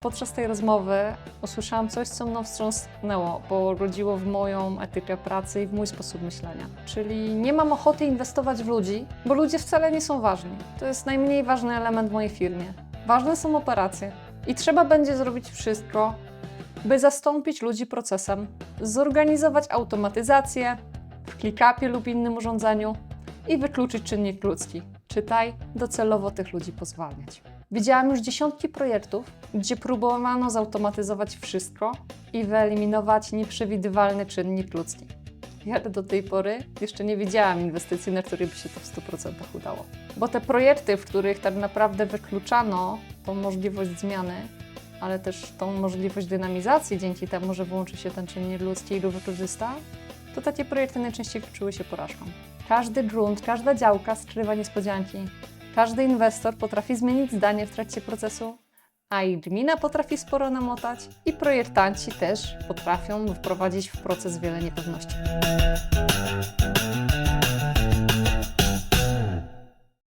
Podczas tej rozmowy usłyszałam coś, co mną wstrząsnęło, bo rodziło w moją etykę pracy i w mój sposób myślenia. Czyli nie mam ochoty inwestować w ludzi, bo ludzie wcale nie są ważni. To jest najmniej ważny element w mojej firmie. Ważne są operacje. I trzeba będzie zrobić wszystko, by zastąpić ludzi procesem, zorganizować automatyzację w ClickUpie lub innym urządzeniu i wykluczyć czynnik ludzki. Czytaj, docelowo tych ludzi pozwalniać. Widziałam już dziesiątki projektów, gdzie próbowano zautomatyzować wszystko i wyeliminować nieprzewidywalny czynnik ludzki. Ja do tej pory jeszcze nie widziałam inwestycji, na której by się to w 100% udało. Bo te projekty, w których tak naprawdę wykluczano tą możliwość zmiany, ale też tą możliwość dynamizacji dzięki temu, że włączy się ten czynnik ludzki i go wykorzysta, to takie projekty najczęściej kończyły się porażką. Każdy grunt, każda działka skrywa niespodzianki. Każdy inwestor potrafi zmienić zdanie w trakcie procesu, a i gmina potrafi sporo namotać i projektanci też potrafią wprowadzić w proces wiele niepewności.